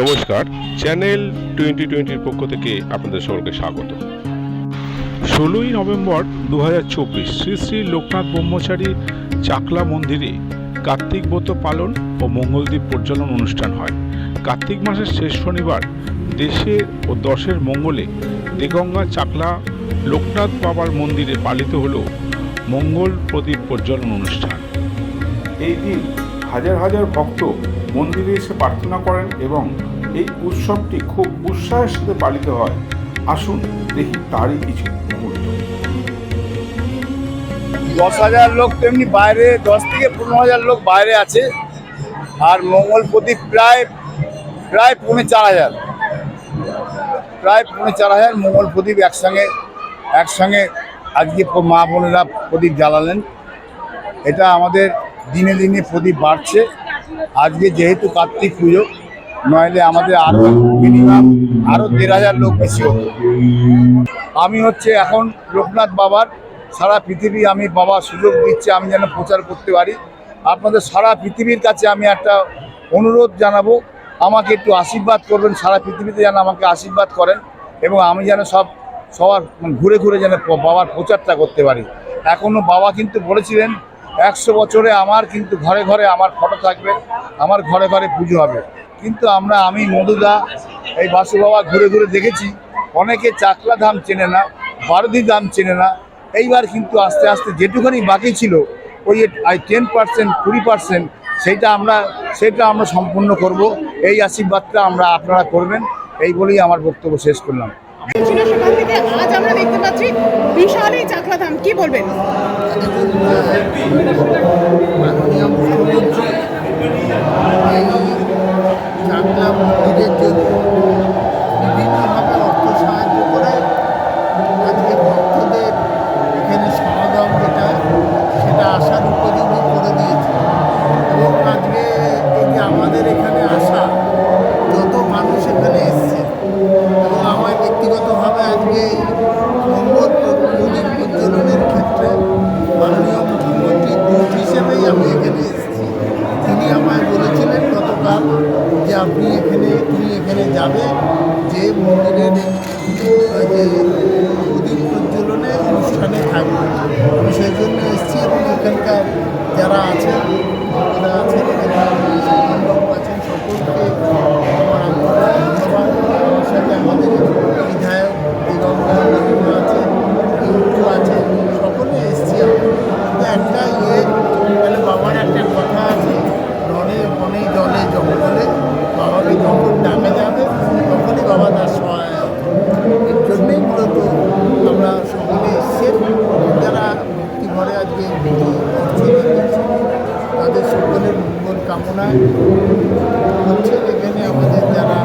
নমস্কার, channel twenty টোয়েন্টির পক্ষ থেকে আপনাদের সকলকে স্বাগত। ষোলোই নভেম্বর দু হাজার চব্বিশ শ্রী শ্রী লোকনাথ ব্রহ্মচারী চাকলা মন্দিরে কার্তিক ব্রত পালন ও মঙ্গলদ্বীপ প্রজ্বলন অনুষ্ঠান হয়। কার্তিক মাসের শেষ শনিবার দেশে ও দশের মঙ্গলে দেগঙ্গা চাকলা লোকনাথ বাবার মন্দিরে পালিত হল মঙ্গল প্রদীপ প্রজ্বলন অনুষ্ঠান। এই দিন হাজার হাজার ভক্ত মন্দিরে এসে প্রার্থনা করেন এবং এই উৎসবটি খুব উৎসাহের সাথে পালিত হয়। আসুন দেখি তারই কিছু দশ হাজার লোক তেমনি বাইরে, দশ থেকে পনেরো হাজার লোক বাইরে আছে। আর মঙ্গল প্রদীপ প্রায় প্রায় পৌনে চার হাজার। প্রায় পৌনে চার হাজার মঙ্গল প্রদীপ একসঙ্গে একসঙ্গে আজকে মা বোনেরা প্রদীপ জ্বালালেন। এটা আমাদের দিনে দিনে প্রদীপ বাড়ছে। আজকে যেহেতু কার্তিক পুজো, নইলে আমাদের আরও মিনিমাম আরও দেড় হাজার লোক বেশি হতো। আমি হচ্ছে এখন লোকনাথ বাবার, সারা পৃথিবী আমি বাবা সুযোগ দিচ্ছে, আমি যেন প্রচার করতে পারি। আপনাদের সারা পৃথিবীর কাছে আমি একটা অনুরোধ জানাব, আমাকে একটু আশীর্বাদ করবেন, সারা পৃথিবীতে যেন আমাকে আশীর্বাদ করেন এবং আমি যেন সব সবার ঘুরে ঘুরে যেন বাবার প্রচারটা করতে পারি। এখনও বাবা কিন্তু বলেছিলেন একশো বছরে আমার কিন্তু ঘরে ঘরে আমার ফটো থাকবে, আমার ঘরে ঘরে পুজো হবে। কিন্তু আমরা, আমি, মধুদা, এই বাসু বাবা ঘুরে ঘুরে দেখেছি, অনেকে চাকলা ধাম চেনে না, বারদি ধাম চেনে না। এইবার কিন্তু আস্তে আস্তে যেটুখানি বাকি ছিল, ওই টেন পার্সেন্ট কুড়ি পার্সেন্ট সেইটা আমরা সেটা আমরা সম্পূর্ণ করব। এই আশীর্বাদটা আমরা আপনারা করবেন, এই বলেই আমার বক্তব্য শেষ করলাম। ছিল সেখান থেকে আজ আমরা দেখতে পাচ্ছি বিশাল এই চাকলা ধাম কি বলবেন? যে মন্দিরের যে প্রদীপ প্রজ্বলনে অনুষ্ঠানে থাকবে। আমি সেই জন্য এসেছি এবং এখানকার যারা আছেন যারা আছেন তাদের সকলের মঙ্গল কামনা হচ্ছে। এখানে আমাদের যারা